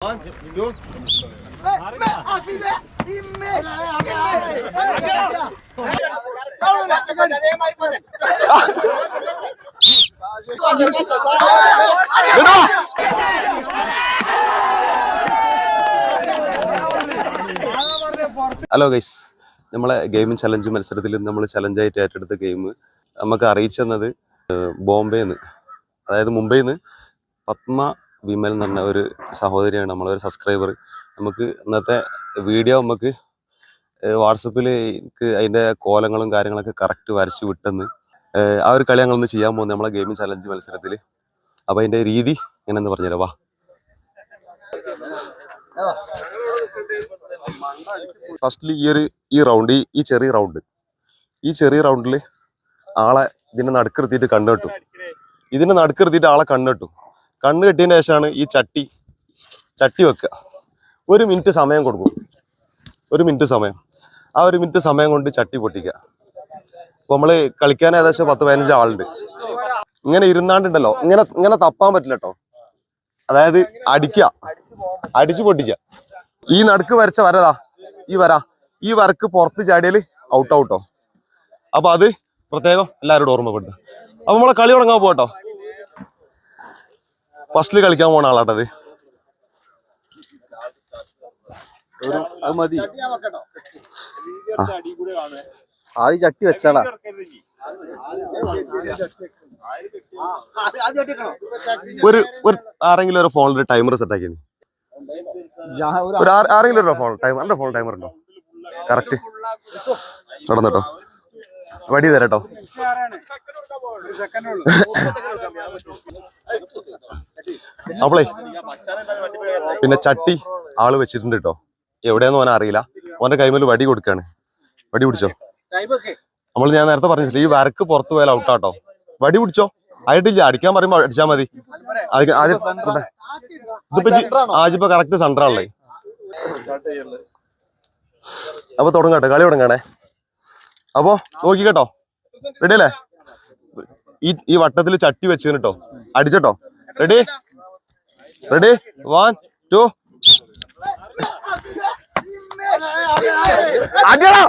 Hello guys നമ്മളെ gaming challenge മത്സരത്തിൽ നമ്മൾ ചലഞ്ചായിട്ട് ഏറ്റെടുത്ത ഗെയിം നമുക്ക് അറിയിച്ചു തന്നത് ബോംബെ നിന്ന് അതായത് മുംബൈന്ന് പത്മ വിമൽ എന്ന് പറഞ്ഞ ഒരു സഹോദരിയാണ് നമ്മളെ ഒരു സബ്സ്ക്രൈബർ നമുക്ക് ഇന്നത്തെ വീഡിയോ നമുക്ക് വാട്സപ്പിൽ എനിക്ക് അതിന്റെ കോലങ്ങളും കാര്യങ്ങളൊക്കെ കറക്റ്റ് വരച്ച് വിട്ടെന്ന് ആ ഒരു കളി ഞങ്ങളൊന്ന് ചെയ്യാൻ പോകുന്നത് നമ്മളെ ഗെയിമിംഗ് ചലഞ്ച് മത്സരത്തിൽ അപ്പോൾ അതിന്റെ രീതി എങ്ങനെയെന്ന് പറഞ്ഞുതരാം. വാ. ഫസ്റ്റിൽ ഈ ഒരു ഈ റൗണ്ട് ഈ ഈ ചെറിയ റൗണ്ട് ഈ ചെറിയ റൗണ്ടിൽ ആളെ ഇതിനെ നടുക്കിരുത്തിയിട്ട് കണ്ണ് ഇതിനെ നടുക്കിരുത്തിയിട്ട് ആളെ കണ്ണ് കെട്ടും. കണ്ണ് കെട്ടിയതിന് ശേഷമാണ് ഈ ചട്ടി ചട്ടി വെക്കുക. ഒരു മിനിറ്റ് സമയം കൊടുക്കും. ഒരു മിനിറ്റ് സമയം. ആ ഒരു മിനിറ്റ് സമയം കൊണ്ട് ചട്ടി പൊട്ടിക്കുക. അപ്പൊ നമ്മൾ കളിക്കാൻ ഏകദേശം പത്ത് പതിനഞ്ച് ആളുണ്ട്. ഇങ്ങനെ ഇരുന്നാണ്ടുണ്ടല്ലോ. ഇങ്ങനെ ഇങ്ങനെ തപ്പാൻ പറ്റില്ല കേട്ടോ അതായത് അടിക്കുക. അടിച്ചു പൊട്ടിക്കുക. ഈ നടുക്ക് വരച്ച വരതാ ഈ വരാ. ഈ വരക്ക് പുറത്ത് ചാടിയാൽ ഔട്ട് ഔട്ടോ അപ്പൊ അത് പ്രത്യേകം എല്ലാവരോടും ഓർമ്മപ്പെടുത്തുക. അപ്പൊ നമ്മളെ കളി തുടങ്ങാൻ പോട്ടോ ഫസ്റ്റിൽ കളിക്കാൻ പോണ ആളാട്ടത് അത് മതി. ആ. ആദ്യം ചട്ടി വെച്ചാളാ. ഒരു ഒരു ആരെങ്കിലും ഒരു ഫോണിൽ ടൈമർ സെറ്റ് ആക്കി ഒരു ആരെങ്കിലും ഒരു ഫോൺ? ടൈമർ എന്റെ ഫോൺ ടൈമർ ഉണ്ടോ? കറക്റ്റ് നടന്നോ വടി തരട്ടോ. അപ്പളേ പിന്നെ ചട്ടി ആൾ വെച്ചിട്ടുണ്ട് കേട്ടോ എവിടെയാന്ന് ഓന അറിയില്ല. ഓന്റെ കൈമേൽ വടി കൊടുക്കാണ്. വടി പിടിച്ചോ? നമ്മൾ ഞാൻ നേരത്തെ പറഞ്ഞില്ല ഈ വരക്ക് പുറത്തു പോയാൽ ഔട്ടാട്ടോ വടി പിടിച്ചോ? ആയിട്ടില്ല. അടിക്കാൻ പറയുമ്പോ അടിച്ചാ മതി. ഇതിപ്പോ ആജിപ്പോ കറക്റ്റ് സെന്റർ ആണല്ലേ. അപ്പൊ തുടങ്ങട്ടെ കളി തുടങ്ങണേ. അപ്പോ നോക്കി കേട്ടോ. റെഡി അല്ലേ? ഈ ഈ വട്ടത്തിൽ ചട്ടി വെച്ചു കേട്ടോ അടിച്ചട്ടോ റെഡി റെഡി വൺ ടു അടിയടാ.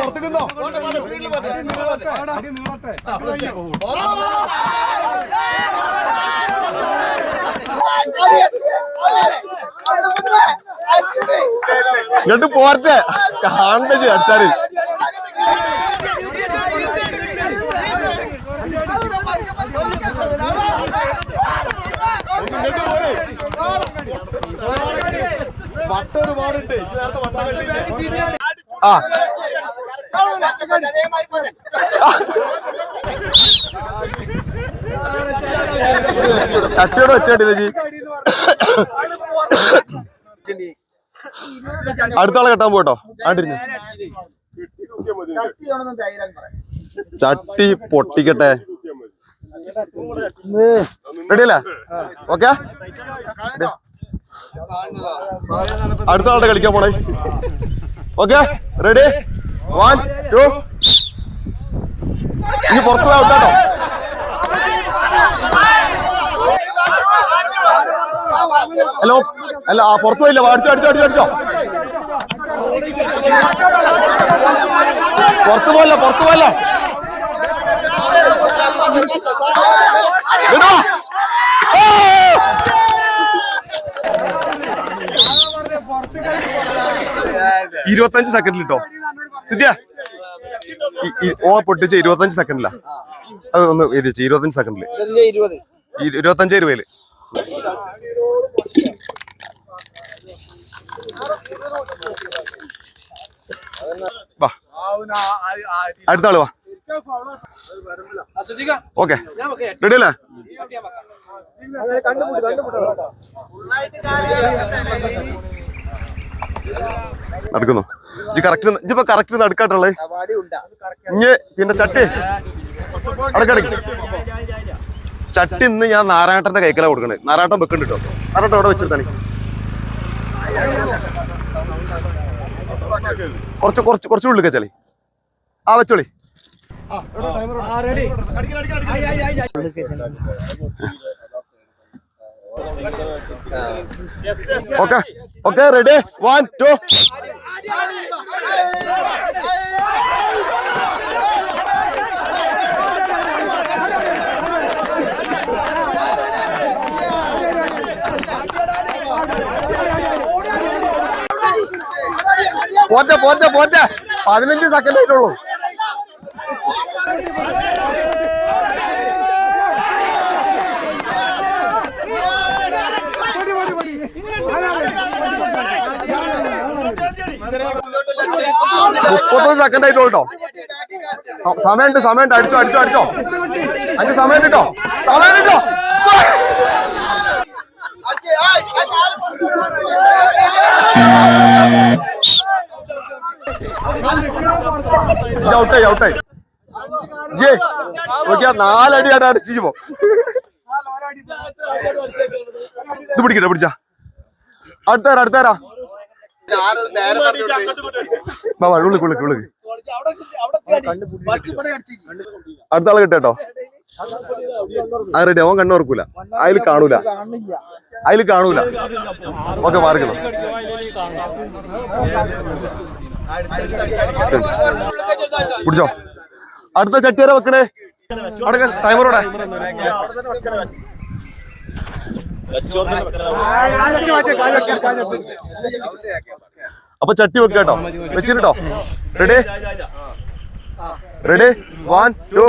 പുറത്തേക്കുന്നോ ഇങ്ങോട്ട് പോരട്ടെ. കാണണ്ടേ അടിച്ചാൽ. ആ. ചട്ടിയോട് വെച്ചേട്ടില്ല ജി. അടുത്ത ആളെ കെട്ടാൻ പോട്ടോ ആണ്ടിരുന്നു. ചട്ടി പൊട്ടിക്കട്ടെ. റെഡിയല്ലേ? ഓക്കെ? അടുത്ത ആളുടെ കളിക്കാൻ പോണേ. ഓക്കെ? റെഡി? One two. ഇനി പുറത്തു പോയി ഔട്ടാട്ടോ. ഹലോ അല്ല ആ, പുറത്തു പോയില്ല. അടിച്ചോ അടിച്ചോ അടിച്ചോ അടിച്ചോ. പുറത്തു പോല്ല പുറത്തു പോല്ല! ഇരുപത്തഞ്ച് സെക്കൻഡിൽ കിട്ടോ സിദ്ധ്യ ഓ പൊട്ടിച്ച് ഇരുപത്തഞ്ച് സെക്കൻഡിലാ അത് ഒന്ന് എഴുതിച്ച് ഇരുപത്തഞ്ച് സെക്കൻഡിൽ ഇരുപത്. ഇരുപത്തഞ്ച് രൂപയിൽ വാ. അടുത്ത വാ. ഓക്കെ. റെഡി അല്ലേ നടക്കുന്നു ഇത് കറക്റ്റ് ഇതിപ്പോ കറക്റ്റ് നടക്കാട്ടുള്ളേ ഇഞ്ഞ് പിന്നെ ചട്ടി. അടക്കടക്ക്. ചട്ടി ഇന്ന് ഞാൻ നാരായണന്റെ കൈക്കല കൊടുക്കണേ. നാരായണൻ വെക്കുന്നുണ്ട് കേട്ടോ നാരായണൻ അവിടെ വെച്ചെടുത്താണ് കുറച്ച് കുറച്ച് കുറച്ച് ഉള്ളിൽ കച്ചാളി ആ വെച്ചോളി okay okay ready one two പോറ്റെ പോറ്റെ പോറ്റെ. പതിനഞ്ച് സെക്കൻഡ് ആയിട്ടുള്ളൂ. മുപ്പത്തൊന്ന് സെക്കൻഡ് ആയിട്ടുള്ളൂ കേട്ടോ. സമയമുണ്ട് സമയമുണ്ട്. അടിച്ചോ അടിച്ചോ അടിച്ചോ. അഞ്ച് സമയം കിട്ടോ. സമയം കിട്ടോ. ഔട്ടായി ഔട്ടായി ജേ നോക്കിയാ അട അടിച്ചു പോ ഇത് പിടിക്കട്ടെ പിടിച്ചാ. അടുത്താരാ അടുത്താരാ? അടുത്താൾ കിട്ടോ അത് റെഡി അവൻ കണ്ണു ഓർക്കൂല അതിൽ കാണൂല. അതിൽ കാണൂല. ഓക്കെ മാറിക്കുന്നു പിടിച്ചോ. അടുത്ത ചട്ടിയാര വെക്കണേ? അടക്ക ടൈമറോടെ അപ്പൊ ചട്ടി വെക്ക കേട്ടോ. വെച്ചിട്ടോ റെഡി റെഡി വൺ ടു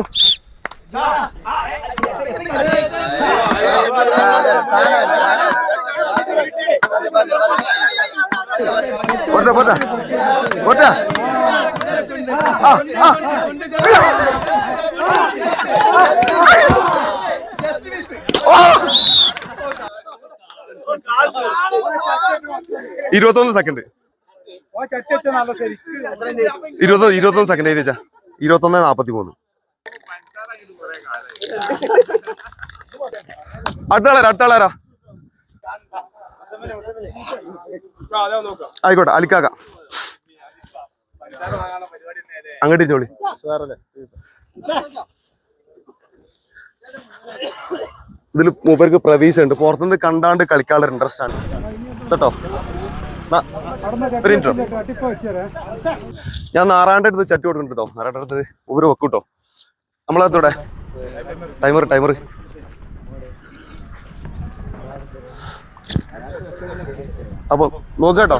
പോട്ടെ പോട്ടെ പോട്ടെ ആ ആ ഓ! ഇരുപത്തൊന്ന് സെക്കൻഡ് ഇരുപത്തൊന്ന് ഇരുപത്തൊന്ന് സെക്കൻഡ് എഴുതിച്ചാ ഇരുപത്തൊന്ന് നാപ്പത്തി മൂന്ന് അടുത്താളാരാ അടുത്താളാരാ. ആയിക്കോട്ടെ അലിക്കാക്ക. അങ്ങോട്ട് ഇരിഞ്ഞോളി ഇതിൽ മൂപ്പർക്ക് പ്രതീക്ഷ ഉണ്ട് പുറത്തുനിന്ന് കണ്ടാണ്ട് കളിക്കാനുള്ള ഇൻട്രസ്റ്റ് ആണ്. കേട്ടോ? ഞാൻ നാറാണ്ട് അടുത്ത് ചട്ടി കൊടുക്കുന്നുണ്ട് കേട്ടോ. നാറാണ്ട് അടുത്ത് ഉപര് വെക്കും നമ്മളതൂടെ ടൈമർ ടൈമർ അപ്പൊ നോക്കാം കേട്ടോ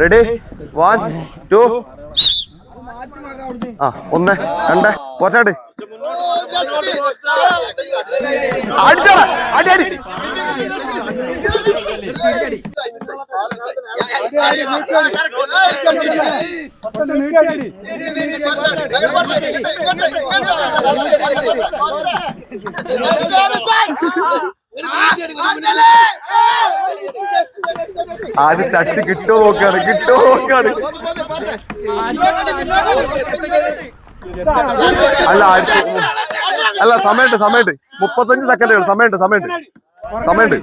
റെഡി വൺ ടു ആ ഒന്ന് രണ്ട്. പോറ്റാട്. അടിച്ചോടാ അടി അടി ആദ്യം ചട്ടി കിട്ടോ നോക്കാണ് കിട്ടോ നോക്കാണ്. അല്ല ആയിരത്തി അല്ല സമയമുണ്ട് സമയമുണ്ട് മുപ്പത്തഞ്ച് സമയമുണ്ട് സമയമുണ്ട്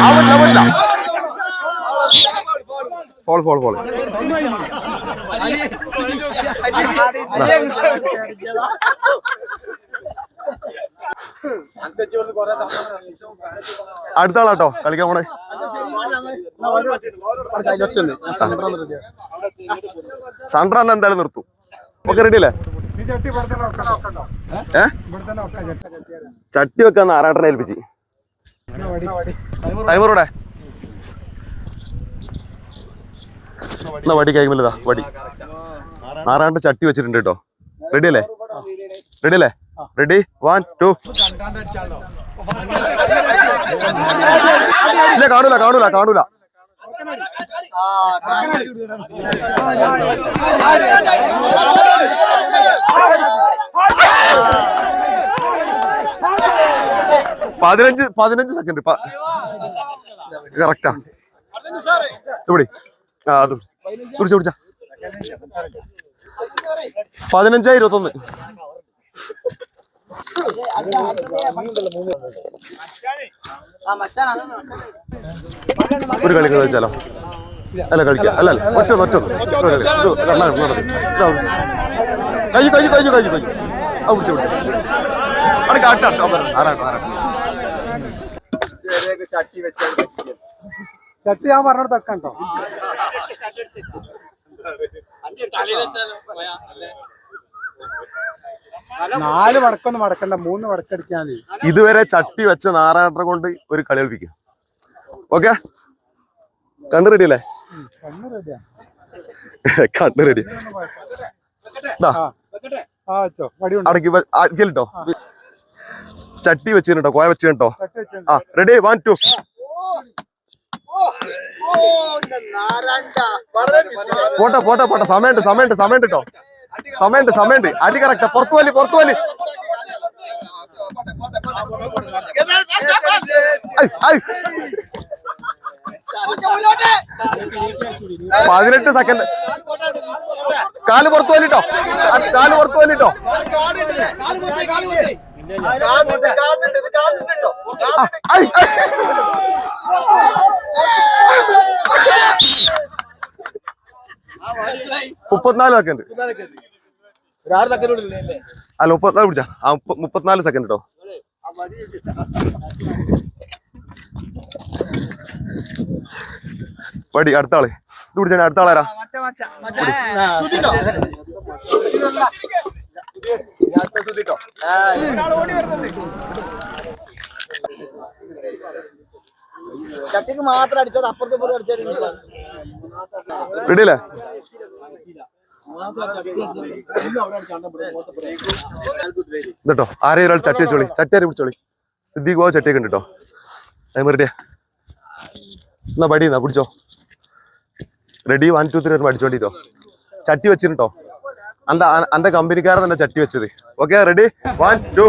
ആവില്ല ആവില്ല ഫോൾ ഫോൾ ഫോൾ അടുത്ത ആളാട്ടോ. കളിക്കാൻ പോണേ. സൺറാൻ എന്തായാലും നിർത്തും. ഒക്കെ റെഡി അല്ലേ? ചട്ടി വെക്കാൻ ആറാട്ടനെ ഏൽപ്പിച്ച്. ടൈമറൂടെ എന്നാ വടി കൈമല്ലതാ വടി. ആറാണ്ട് ചട്ടി വെച്ചിട്ടുണ്ട് കേട്ടോ. റെഡി അല്ലേ? റെഡി അല്ലേ? റെഡി വൺ ടു ഇല്ല കാണൂല കാണൂല കാണൂല. പതിനഞ്ച് പതിനഞ്ച് സെക്കൻഡ് കറക്റ്റാ ഇവിടെ ആ. അത് പിടിച്ച പിടിച്ച പതിനഞ്ച് ഇരുപത്തൊന്ന്. ഒരു കളി കളിച്ചാലോ? അല്ല കളിക്കാം. അല്ല അല്ല ഒറ്റ ഒറ്റ കഴിച്ചു കഴിച്ചു കഴിച്ചു കഴിച്ചു കഴിച്ചു ആ പിടിച്ചു അവിടെ കാട്ടാട്ടോ ആരാട്ടോ ആരാട്ടോ ചട്ടി ഞാൻ പറഞ്ഞിടത്തൊക്കെ ഉണ്ടോ നാല് വടക്കൊന്നും വടക്കണ്ട മൂന്ന് വടക്കടിക്കാൻ മതി ഇതുവരെ ചട്ടി വെച്ച നാരായണനെ കൊണ്ട് ഒരു കളി കളിപ്പിക്കും. ഓക്കെ? കണ്ണു റെഡി അല്ലേ? കണ്ണ് റെഡി ആ. ആ. വടി ഉണ്ട് അടക്കി അടക്കിട്ടോ ചട്ടി വെച്ചിട്ടോ കോയ വെച്ചിട്ടോ ചട്ടി വെച്ചോ ആ റെഡി വൺ ടു പോട്ടെ പോട്ടെ പോട്ടെ. സമയമുണ്ട് സമയമുണ്ട് സമയമുണ്ട് കേട്ടോ. സമയമുണ്ട് സമയമുണ്ട്. അടി കറക്റ്റ് പുറത്തു വലി പുറത്തു വലി. പതിനെട്ട് സെക്കൻഡ് കാൽ പുറത്തു വലിട്ടോ കാൽ പുറത്തു വലിട്ടോ ഐ, ഐ. മുപ്പത്തിനാല് സെക്കൻഡ് അല്ല മുപ്പത്തിനാല് പിടിച്ചാ. ആ മുപ്പ- മുപ്പത്തിനാല് സെക്കൻഡ് കേട്ടോ പടി അടുത്ത ആൾ. ഇത് പിടിച്ചാ അടുത്ത ആളാരാ? ചട്ടിക്ക് മാത്രം അടിച്ചത് അപ്പുറത്തെ പോയി അടിച്ചത് അല്ലേ ഇതട്ടോ ആരെയും ഒരാൾ ചട്ടി വെച്ചോളി? ചട്ടി ആരെ പിടിച്ചോളി? സിദ്ദീഖ് പോവാ ചട്ടിയൊക്കെ ഉണ്ട് കേട്ടോ അതിമറിയ എന്നാ പടി എന്നാ പിടിച്ചോ. റെഡി വൺ ടു ത്രീ അടിച്ചോണ്ടിട്ടോ ചട്ടി വെച്ചിട്ടോ അന്റെ അന്റെ കമ്പനിക്കാരൻ തന്നെ ചട്ടി വെച്ചത്. ഓക്കെ റെഡി വൺ ടു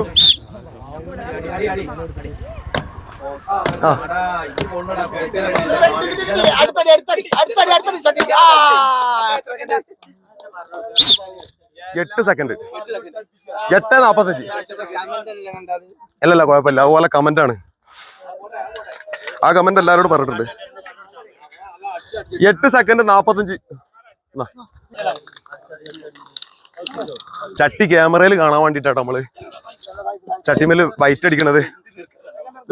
എട്ട് സെക്കൻഡ് എട്ട് നാപ്പത്തഞ്ച്. അല്ലല്ല കുഴപ്പമില്ല. അതുപോലെ കമന്റ് ആണ്. ആ കമന്റ് എല്ലാവരോടും പറഞ്ഞിട്ടുണ്ട്. എട്ട് സെക്കൻഡ് നാപ്പത്തഞ്ച്. ചട്ടി ക്യാമറയിൽ കാണാൻ വേണ്ടിട്ടാട്ടോ നമ്മൾ. ചട്ടിമേൽ വൈറ്റ് അടിക്കണത്.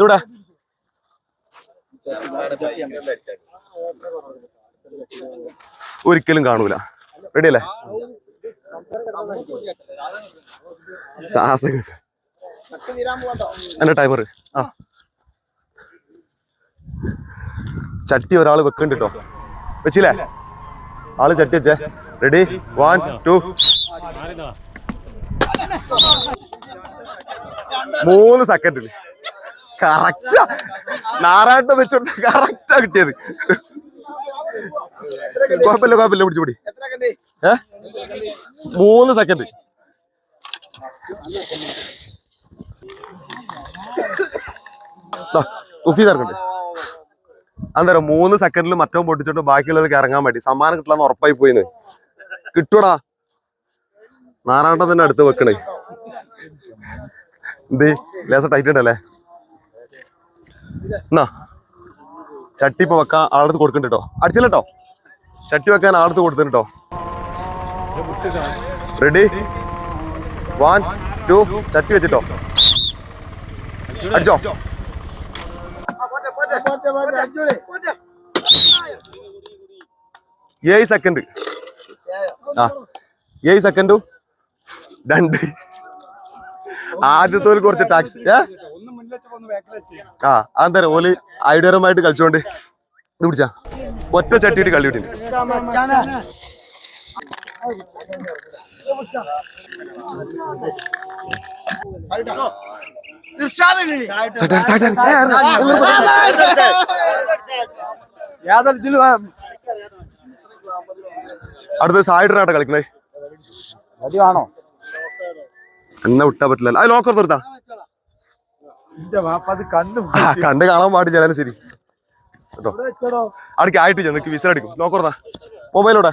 ഇവിടെ ഒരിക്കലും കാണൂല. റെഡി അല്ലേ? സാഹസം കിട്ടും എന്റെ ടൈമർ ആ. ചട്ടി ഒരാൾ വെക്കുന്നുണ്ട് കേട്ടോ വെച്ചില്ലേ? ആൾ ചട്ടി വെച്ചേ. റെഡി വൺ ടു മൂന്ന് സെക്കൻഡിൽ കറക്റ്റാ നാരായണ വെച്ചോണ്ട് കറക്റ്റാ കിട്ടിയത്. കുഴപ്പമില്ല കുഴപ്പമില്ല പിടിച്ചു പിടി. ഏ? മൂന്ന് സെക്കൻഡ് ഉഫി അന്നേരം മൂന്ന് സെക്കൻഡിൽ മറ്റവും പൊട്ടിച്ചോണ്ട് ബാക്കിയുള്ളവർക്ക് ഇറങ്ങാൻ വേണ്ടി. സമ്മാനം കിട്ടില്ലെന്ന് ഉറപ്പായി പോയിന്. കിട്ടൂടാ നാരായണ തന്നെ അടുത്ത് വെക്കണേ. എന്തേ? ലേസ ടൈറ്റ് ഉണ്ടല്ലേ? എന്നാ? ചട്ടി ഇപ്പൊ വെക്കാൻ ആളടുത്ത് കൊടുക്കണ്ട കേട്ടോ അടിച്ചില്ലട്ടോ ചട്ടി വെക്കാൻ ആളടുത്ത് കൊടുത്തിട്ടോ റെഡി വൺ ടു ചട്ടി വെച്ചിട്ടോ അടിച്ചോ? ഏഴ് സെക്കൻഡ് ആ ഏഴ് സെക്കൻഡു രണ്ട്. ആദ്യത്തെ കുറച്ച് ടാക്സ് ഏ? ആ അതെന്താ ഓൽ ഐഡിയറുമായിട്ട് കളിച്ചോണ്ട് ഇത് പിടിച്ചാ. ഒറ്റ ചട്ടിയിട്ട് കളി വിട്ടില്ല അടുത്ത സായിഡറാട്ടോ കളിക്കണേ. എന്നാ വിട്ടാ പറ്റില്ല അത് ലോക്കർ നിർത്താ. കണ്ടു കാണാൻ പാടില്ല എന്നാലും ശരി. കേട്ടോ. ആയിട്ട് ചെന്ന് വിസിൽ അടിക്കും. നോക്കറന്നാ മൊബൈലോടെ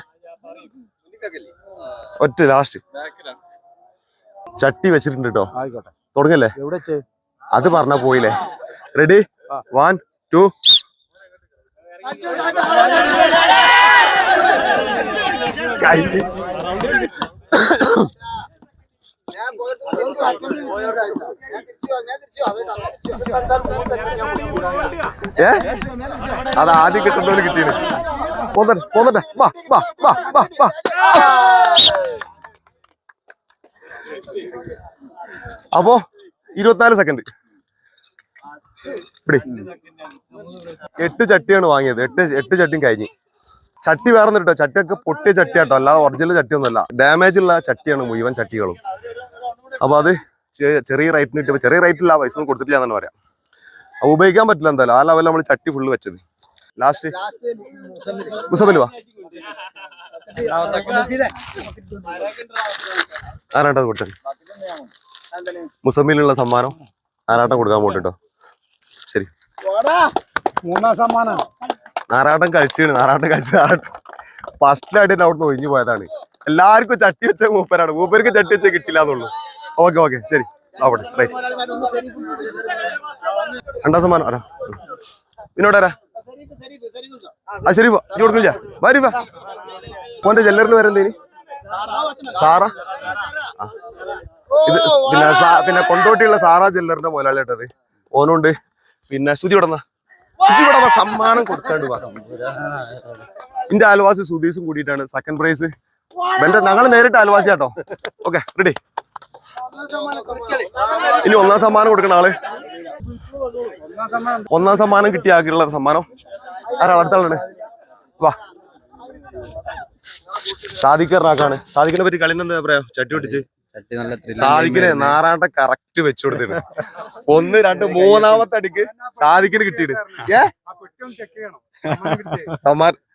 ഒറ്റ ലാസ്റ്റ് ചട്ടി വെച്ചിട്ടുണ്ട് കേട്ടോ. തുടങ്ങല്ലേ? അത് പറഞ്ഞ പോയില്ലേ. റെഡി വൺ ടു കഴിഞ്ഞ് ഒരു second ഞാൻ തിരിച്ചു വാ, ഞാൻ തിരിച്ചു വാ, അത് ഇട്ടോ. ഏ? അത് ആദ്യം കിട്ടുന്നവര് കിട്ടിയത് പോന്നട്ടെ പോന്നട്ടെ. വാ വാ വാ വാ വാ. അപ്പോ ഇരുപത്തിനാല് സെക്കൻഡ് ഇവിടെ എട്ട് ചട്ടിയാണ് വാങ്ങിയത്. എട്ട് എട്ട് ചട്ടിയും കഴിഞ്ഞ്. ചട്ടി വേറെ കേട്ടോ. ചട്ടിയൊക്കെ പൊട്ടിയ ചട്ടിയാട്ടോ. അല്ലാതെ ഒറിജിനൽ ചട്ടിയൊന്നുമല്ല. ഡാമേജ് ഉള്ള ചട്ടിയാണ് മുഴുവൻ ചട്ടികളും. അപ്പൊ അത് ചെറിയ റേറ്റിന് കിട്ടിയപ്പോ ചെറിയ റേറ്റില്ല പൈസ ഒന്നും കൊടുത്തിട്ടില്ല എന്നാണ് പറയാം. ഉപയോഗിക്കാൻ പറ്റില്ല എന്തായാലും. ആ ലെവലിൽ നമ്മൾ ചട്ടി ഫുള്ള് വെച്ചത്. ലാസ്റ്റ്. മുസബൽ വാ. ആരാട്ടത് കൊടുത്തത്? മുസമ്മിലുള്ള സമ്മാനം ആരാട്ടം കൊടുക്കാൻ പോട്ടോ ശരി. മൂന്നാം സമ്മാനം നാരാട്ടം കഴിച്ചാണ് നാരാട്ടം കഴിച്ച നാരാട്ടം. ഫസ്റ്റിലായിട്ട് അവിടുന്ന് ഒഴിഞ്ഞു പോയതാണ്. എല്ലാവർക്കും ചട്ടി വെച്ച മൂപ്പരാണ്. മൂപ്പർക്ക് ചട്ടി വെച്ച കിട്ടില്ല എന്നുള്ളൂ. ഓക്കെ ഓക്കെ ശരി. അവിടെ റൈറ്റ് രണ്ടാം സമ്മാനം. ആരാ? പിന്നോട് ആരാ? ആ ശരി വാ ഇനി കൊടുക്കില്ല. വരി വാ മോന്റെ ജല്ലറിന് വരെന്തേനി സാറാ. ഇത് പിന്നെ പിന്നെ കൊണ്ടോട്ടിയുള്ള സാറാ ജ്വല്ലറിന്റെ മുതലാളിയാട്ടത് ഓനുണ്ട്. പിന്നെ ശുതി വിടന്ന സുധി വിടവ സമ്മാനം കൊടുക്കാണ്ട് ഇന്റെ അയൽവാസി സുധീഷും കൂടിയിട്ടാണ് സെക്കൻഡ് പ്രൈസ് എന്റെ ഞങ്ങൾ നേരിട്ട് അയൽവാസി കേട്ടോ ഓക്കെ റെഡി ഇനി ഒന്നാം സമ്മാനം കൊടുക്കണ ആൾ. ഒന്നാം സമ്മാനം കിട്ടിയ ആക്കിയുള്ള സമ്മാനം. ആരാ അടുത്ത ആളാണ് വാ. സാധിക്കറാക്കാണ് സാധിക്കണെ പറ്റി കളിന്ന് എന്താ പറയാ? ചട്ടി പൊട്ടിച്ച്. സാദിക്കിനെ നാറാണ്ട കറക്റ്റ് വെച്ചു കൊടുത്തിട്ട് ഒന്ന് രണ്ട് മൂന്നാമത്തെ അടിക്ക് സാദിക്കിന് കിട്ടിയിട്ട് ഏ?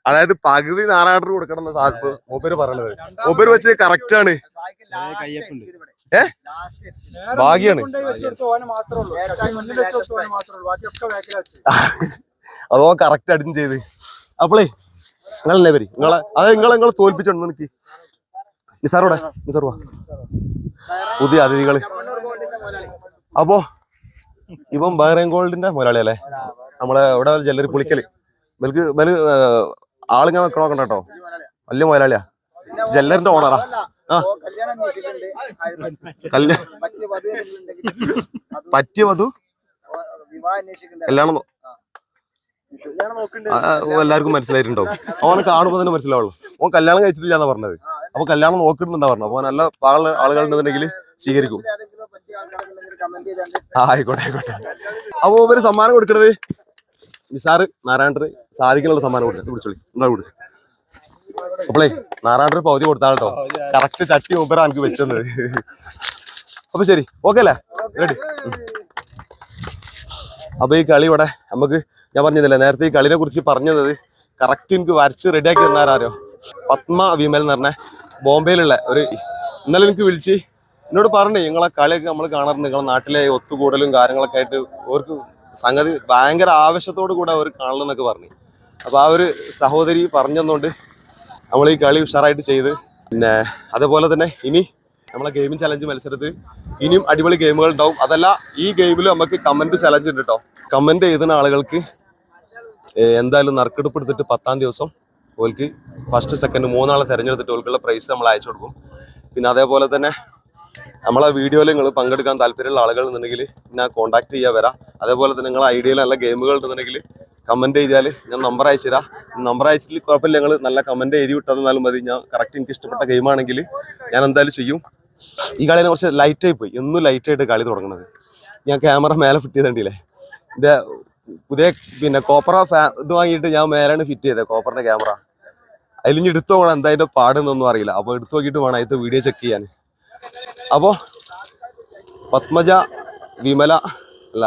അതായത് പകുതി നാറാണ്ടർ കൊടുക്കണം എന്ന് മൂപ്പര് പറയണത്. മൂപ്പര് വെച്ച് കറക്റ്റ് ആണ്. ഏ. ഭാഗ്യാണ്. അതോ കറക്റ്റ് അടിച്ചും ചെയ്ത്. അപ്പളേ നിങ്ങളല്ലേ വരി നിങ്ങളെ അത് നിങ്ങളെ നിങ്ങൾ തോൽപ്പിച്ചോണ്ട് എനിക്ക് നിസാറോടെ നിസാർ വാ. പുതിയ അതിഥികൾ. അപ്പോ ഇവൻ ബഹ്റൈൻ ഗോൾഡിന്റെ മുതലാളി അല്ലേ? നമ്മളെ ഇവിടെ ജല്ലറി പുളിക്കൽ. ബൽക്ക് ബൽ ആളിങ്ങനെ നോക്കണ്ട കേട്ടോ വലിയ മുതലാളിയാ. ജല്ലറിന്റെ ഓണറാ പറ്റിയ വധു. കല്യാണം എല്ലാവർക്കും മനസ്സിലായിട്ടുണ്ടാവും. അവനെ കാണുമ്പോ തന്നെ മനസ്സിലാവുള്ളൂ. അവൻ കല്യാണം കഴിച്ചിട്ടില്ല എന്നാ പറഞ്ഞത് അപ്പൊ കല്യാണം നോക്കിട്ടുണ്ടെന്നാ പറഞ്ഞു അപ്പൊ നല്ല പാള ആളുകളുണ്ടെന്നുണ്ടെങ്കിൽ സ്വീകരിക്കും. ആയിക്കോട്ടെ ആയിക്കോട്ടെ. അപ്പൊ ഒരു സമ്മാനം കൊടുക്കണത്? നിസാറ് നാരായണൻ സാധിക്കുന്നുള്ള സമ്മാനം കൊടുക്കുന്നത് വിളിച്ചോളി എന്താ കൊടു അപ്പളേ നാരായണർ പൗതി കൊടുത്താട്ടോ കറക്റ്റ് ചട്ടി മുമ്പേ എനിക്ക് വെച്ചത് അപ്പൊ ശരി ഓക്കെ അല്ലേ? റെഡി അപ്പൊ ഈ കളി ഇവിടെ നമുക്ക് ഞാൻ പറഞ്ഞില്ലേ നേരത്തെ ഈ കളിനെ കുറിച്ച് പറഞ്ഞത് കറക്റ്റ് എനിക്ക് വരച്ച് റെഡിയാക്കി തന്നാരോ പത്മ വിമൽ എന്ന് പറഞ്ഞ ബോംബെയിലുള്ള ഒരു ഇന്നലെ എനിക്ക് വിളിച്ച് എന്നോട് പറഞ്ഞു നിങ്ങളെ കളിയൊക്കെ നമ്മൾ കാണാറുണ്ട് നിങ്ങളെ നാട്ടിലെ ഒത്തുകൂടലും കാര്യങ്ങളൊക്കെ ആയിട്ട് അവർക്ക് സംഗതി ഭയങ്കര ആവശ്യത്തോടു കൂടെ അവർ കാണണമെന്നൊക്കെ പറഞ്ഞു. അപ്പൊ ആ ഒരു സഹോദരി പറഞ്ഞതുകൊണ്ട് നമ്മൾ ഈ കളി ഉഷാറായിട്ട് ചെയ്ത്. പിന്നെ അതുപോലെ തന്നെ ഇനി നമ്മളെ ഗെയിമിംഗ് ചലഞ്ച് മത്സരത്തിൽ ഇനിയും അടിപൊളി ഗെയിമുകൾ ഉണ്ടാവും. അതല്ല ഈ ഗെയിമിൽ നമുക്ക് കമന്റ് ചലഞ്ച് ഉണ്ട് കേട്ടോ കമന്റ് ചെയ്യുന്ന ആളുകൾക്ക് എന്തായാലും നറുക്കെടുപ്പ് എടുത്തിട്ട് പത്താം ദിവസം ഓൽക്ക് ഫസ്റ്റ് സെക്കൻഡ് മൂന്നാളെ തിരഞ്ഞെടുത്തിട്ട് ഓൽക്കുള്ള പ്രൈസ് നമ്മൾ അയച്ചു കൊടുക്കും. പിന്നെ അതേപോലെ തന്നെ നമ്മളെ വീഡിയോയിൽ നിങ്ങൾ പങ്കെടുക്കാൻ താല്പര്യമുള്ള ആളുകൾ എന്നുണ്ടെങ്കിൽ ഞാൻ കോൺടാക്ട് ചെയ്യാൻ വരാം. അതേപോലെ തന്നെ നിങ്ങളെ ഐഡിയയിൽ നല്ല ഗെയിമുകൾ ഉണ്ടെന്നുണ്ടെങ്കിൽ കമന്റ് ചെയ്താൽ ഞാൻ നമ്പർ അയച്ചു തരാം. നമ്പർ അയച്ചിട്ട് കുഴപ്പമില്ല ഞങ്ങൾ നല്ല കമന്റ് എഴുതി വിട്ടതെന്നാലും മതി. ഞാൻ കറക്റ്റ് എനിക്ക് ഇഷ്ടപ്പെട്ട ഗെയിമാണെങ്കിൽ ഞാൻ എന്തായാലും ചെയ്യും. ഈ കളിനെ കുറച്ച് ലൈറ്റായി പോയി. എന്നും ലൈറ്റായിട്ട് കളി തുടങ്ങുന്നത് ഞാൻ ക്യാമറ മേലെ ഫിറ്റ് ചെയ്തിട്ടില്ലേ എന്റെ പുതിയ പിന്നെ കോപ്പറ ഇത് വാങ്ങിയിട്ട് ഞാൻ മേലാണ് ഫിറ്റ് ചെയ്തത് കോപ്പറിന്റെ ക്യാമറ അതിലിഞ്ഞ് എടുത്തു പോകണം എന്താ പാടുന്നൊന്നും അറിയില്ല. അപ്പോൾ എടുത്തു നോക്കിയിട്ട് വേണം അതിന്റെ വീഡിയോ ചെക്ക് ചെയ്യാൻ. അപ്പോൾ പത്മജ വിമല അല്ല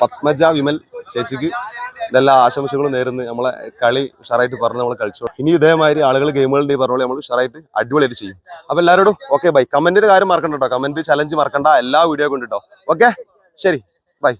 പത്മജ വിമൽ ചേച്ചിക്ക് എല്ലാ ആശംസകളും നേരുന്നു. നമ്മളെ കളി ഉഷാറായിട്ട് പറഞ്ഞ് നമ്മൾ കളിച്ചു. ഇനി ഇതേമാതിരി ആളുകൾ ഗെയിമുകളുടെ പോലെ നമ്മൾ ഉഷാറായിട്ട് അടിപൊളിയായിട്ട് ചെയ്യും. അപ്പൊ എല്ലാവരോടും ഓക്കെ ബൈ കമന്റിന്റെ കാര്യം മറക്കണ്ട കേട്ടോ കമന്റ് ചലഞ്ച് മറക്കണ്ട. എല്ലാ വീഡിയോ കൊണ്ടിട്ടോ. ഓക്കെ ശരി. ബൈ